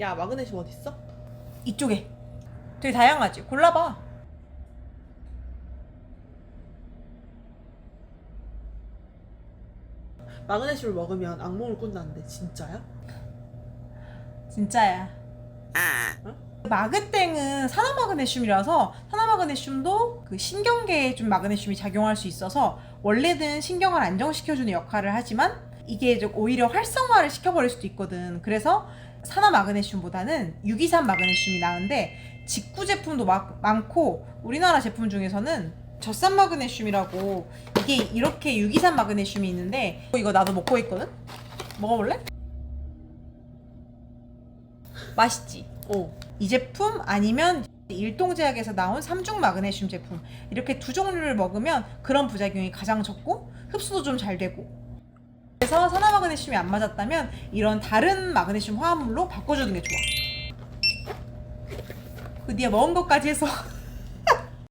야 마그네슘 어디 있어? 이쪽에 되게 다양하지 골라봐 마그네슘을 먹으면 악몽을 꾼다는데 진짜야? 진짜야 어? 마그땡은 산화 마그네슘이라서 산화 마그네슘도 그 신경계에 좀 마그네슘이 작용할 수 있어서 원래는 신경을 안정시켜주는 역할을 하지만 이게 좀 오히려 활성화를 시켜버릴 수도 있거든. 그래서 산화 마그네슘보다는 유기산 마그네슘이 나은데 직구 제품도 막, 많고 우리나라 제품 중에서는 젖산 마그네슘이라고 이게 이렇게 유기산 마그네슘이 있는데 이거 나도 먹고 있거든? 먹어볼래? 맛있지? 어. 이 제품 아니면 일동제약에서 나온 삼중 마그네슘 제품 이렇게 두 종류를 먹으면 그런 부작용이 가장 적고 흡수도 좀 잘 되고 그래서 산화 마그네슘이 안 맞았다면 이런 다른 마그네슘 화합물로 바꿔주는 게 좋아. 그 니가 먹은 것까지 해서